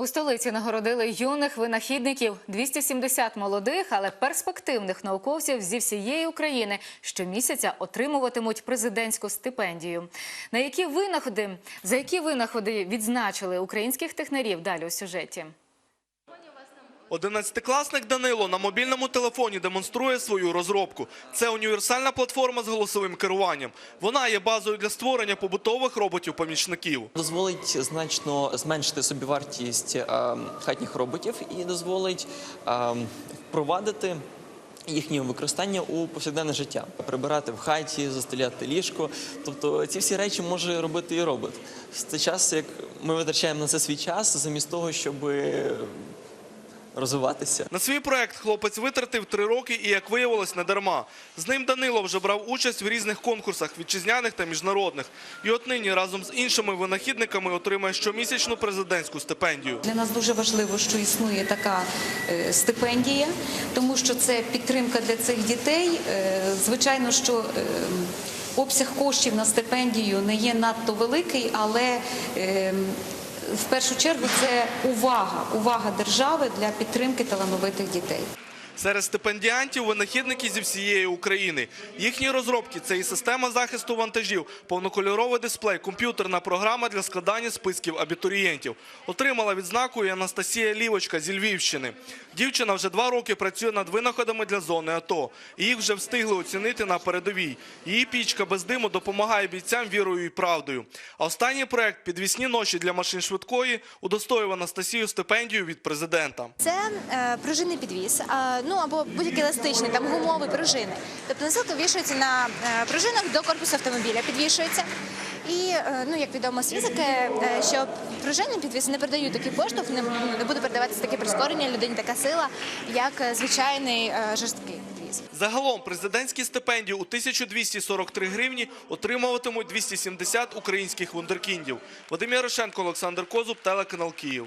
У столиці нагородили юних винахідників 270 молодих, але перспективних науковців зі всієї України щомісяця отримуватимуть президентську стипендію. На які винаходи за які винаходи відзначили українських технарів? Далі у сюжеті. Одинадцятикласник Данило на мобільному телефоні демонструє свою розробку. Це універсальна платформа з голосовим керуванням. Вона є базою для створення побутових роботів-помічників. дозволить значно зменшити собівартість е, хатніх роботів і дозволить е, впровадити. Їхнє використання у повсякденне життя, прибирати в хаті, застеляти ліжко. Тобто ці всі речі може робити і робот. В цей час, як ми витрачаємо на це свій час, замість того, щоб розвиватися. На свій проект хлопець витратив три роки і, як виявилось, не дарма. З ним Данило вже брав участь в різних конкурсах, вітчизняних та міжнародних. І от нині разом з іншими винахідниками отримає щомісячну президентську стипендію. Для нас дуже важливо, що існує така е, стипендія, тому що це підтримка для цих дітей. Е, Звичайно, що е, обсяг коштів на стипендію не є надто великий, але е, в першу чергу це увага, увага держави для підтримки талановитих дітей. Серед стипендіантів винахідники зі всієї України. Їхні розробки це і система захисту вантажів, повнокольоровий дисплей, комп'ютерна програма для складання списків абітурієнтів. Отримала відзнаку і Анастасія Лівочка зі Львівщини. Дівчина вже два роки працює над винаходами для зони АТО. Їх вже встигли оцінити на передовій. Її пічка без диму допомагає бійцям вірою і правдою. А останній проект підвісні ноші для машин швидкої удостоїв Анастасію стипендію від президента. Це е, пружинний підвіс, е, ну або будь-який еластичний, там гумовий пружини. Тобто носилка вішується на е, пружинах до корпусу автомобіля, підвішується. І е, ну як відомо з фізики, е, що пружинний підвіс не передають такий поштовх, не, не буде передаватися таке прискорення людині, така сила, як звичайний жорсткий. Загалом президентські стипендії у 1243 гривні отримуватимуть 270 українських вундеркіндів. Вадим Ярошенко, Олександр Козуб, телеканал Київ.